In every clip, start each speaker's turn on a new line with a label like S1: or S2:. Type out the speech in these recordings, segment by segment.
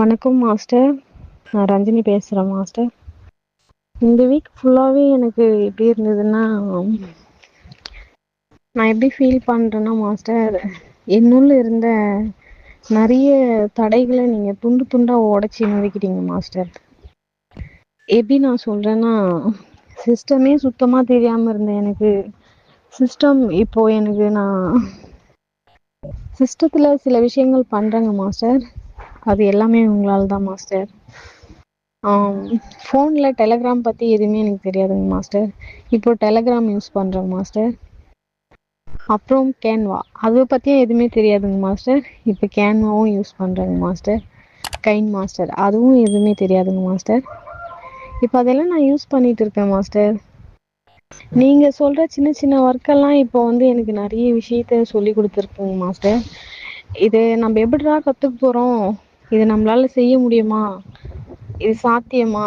S1: வணக்கம் மாஸ்டர். நான் ரஞ்சினி பேசுகிறேன் மாஸ்டர். இந்த வீக் ஃபுல்லாகவே எனக்கு எப்படி இருந்ததுன்னா நான் எப்படி ஃபீல் பண்ணுறேன்னா மாஸ்டர் என்னுள்ள இருந்த நிறைய தடைகளை நீங்கள் துண்டு துண்டாக உடச்சி நொறுக்கிட்டீங்க மாஸ்டர். எப்படி நான் சொல்கிறேன்னா சிஸ்டமே சுத்தமாக தெரியாமல் இருந்தேன் எனக்கு. சிஸ்டம் இப்போ எனக்கு நான் சிஸ்டத்தில் சில விஷயங்கள் பண்ணுறேங்க மாஸ்டர். அது எல்லாமே உங்களால் தான் மாஸ்டர் ஃபோனில் டெலகிராம் பற்றி எதுவுமே எனக்கு தெரியாதுங்க மாஸ்டர் இப்போ டெலகிராம் யூஸ் பண்ணுறேங்க மாஸ்டர் அப்புறம் கேன்வா அதை பற்றியும் எதுவுமே தெரியாதுங்க மாஸ்டர் இப்போ கேன்வாவும் யூஸ் பண்ணுறேங்க மாஸ்டர் கைன் மாஸ்டர் அதுவும் எதுவுமே தெரியாதுங்க மாஸ்டர் இப்போ அதெல்லாம் நான் யூஸ் பண்ணிட்டு இருக்கேன் மாஸ்டர் நீங்கள் சொல்கிற சின்ன சின்ன ஒர்க்கெல்லாம் இப்போ வந்து எனக்கு நிறைய விஷயத்த சொல்லி கொடுத்துருக்குங்க மாஸ்டர் இது நம்ம எப்படிடா கற்றுக்க போகிறோம் இது நம்மளால செய்ய முடியுமா? இது சாத்தியமா?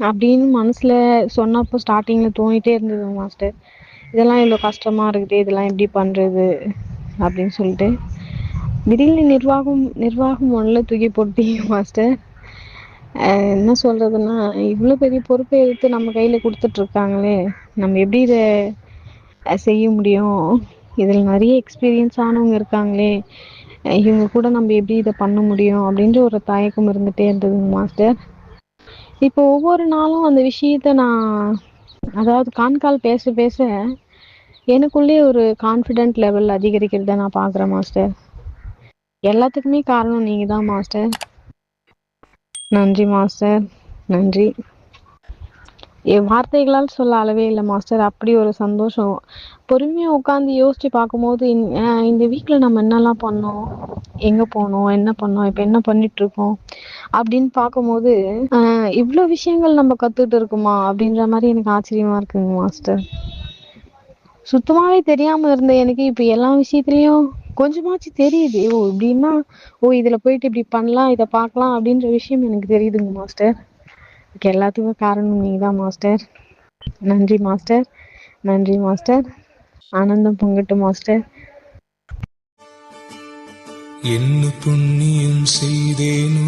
S1: அப்படின்னு மனசில் சொன்னப்போ ஸ்டார்டிங்கில் தோணிட்டே இருந்தது மாஸ்டர் இதெல்லாம் இவ்வளோ கஷ்டமாக இருக்குது இதெல்லாம் எப்படி பண்ணுறது அப்படின்னு சொல்லிட்டு. திடீர்னு நிர்வாகம் நிர்வாகம் ஒன்றில் தூக்கி போட்டீங்க மாஸ்டர் என்ன சொல்கிறதுன்னா இவ்வளோ பெரிய பொறுப்பை எடுத்து நம்ம கையில் கொடுத்துட்ருக்காங்களே நம்ம எப்படி இதை செய்ய முடியும்? இதில் நிறைய எக்ஸ்பீரியன்ஸ் ஆனவங்க இருக்காங்களே. இவங்க கூட நம்ம எப்படி இதை பண்ண முடியும் அப்படின்ற ஒரு தயக்கம் இருந்துட்டே இருந்ததுங்க மாஸ்டர். இப்போ ஒவ்வொரு நாளும் அந்த விஷயத்த நான் அதாவது கான்கால் பேச பேச எனக்குள்ளே ஒரு கான்ஃபிடென்ட் லெவல் அதிகரிக்கிறத நான் பார்க்குறேன் மாஸ்டர். எல்லாத்துக்குமே காரணம் நீங்கள் தான் மாஸ்டர். நன்றி மாஸ்டர். நன்றி. என் வார்த்தைகளால் சொல்ல அளவே இல்லை மாஸ்டர். அப்படி ஒரு சந்தோஷம். பொறுமையாக உட்காந்து யோசிச்சு பார்க்கும்போது இந்த- இந்த வீக்கில் நம்ம என்னெல்லாம் பண்ணோம்? எங்கே போனோம்? என்ன பண்ணோம்? இப்போ என்ன பண்ணிட்டு இருக்கோம் அப்படின்னு பார்க்கும்போது இவ்வளோ விஷயங்கள் நம்ம கற்றுட்டு இருக்குமா? அப்படின்ற மாதிரி எனக்கு ஆச்சரியமா இருக்குங்க மாஸ்டர். சுத்தமாவே தெரியாம இருந்த எனக்கு இப்ப எல்லா விஷயத்துலயும் கொஞ்சமாச்சு தெரியுது. ஓ இப்படின்னா ஓ இதுல போயிட்டு இப்படி பண்ணலாம் இதை பார்க்கலாம் அப்படின்ற விஷயம் எனக்கு தெரியுதுங்க மாஸ்டர். அதுக்கு எல்லாத்துக்கும் காரணம் நீங்க தான் மாஸ்டர். நன்றி மாஸ்டர். நன்றி மாஸ்டர். ஆனந்தம் பொங்கட்டு மாஸ்டர்.
S2: என்ன புண்ணியம் செய்தேனோ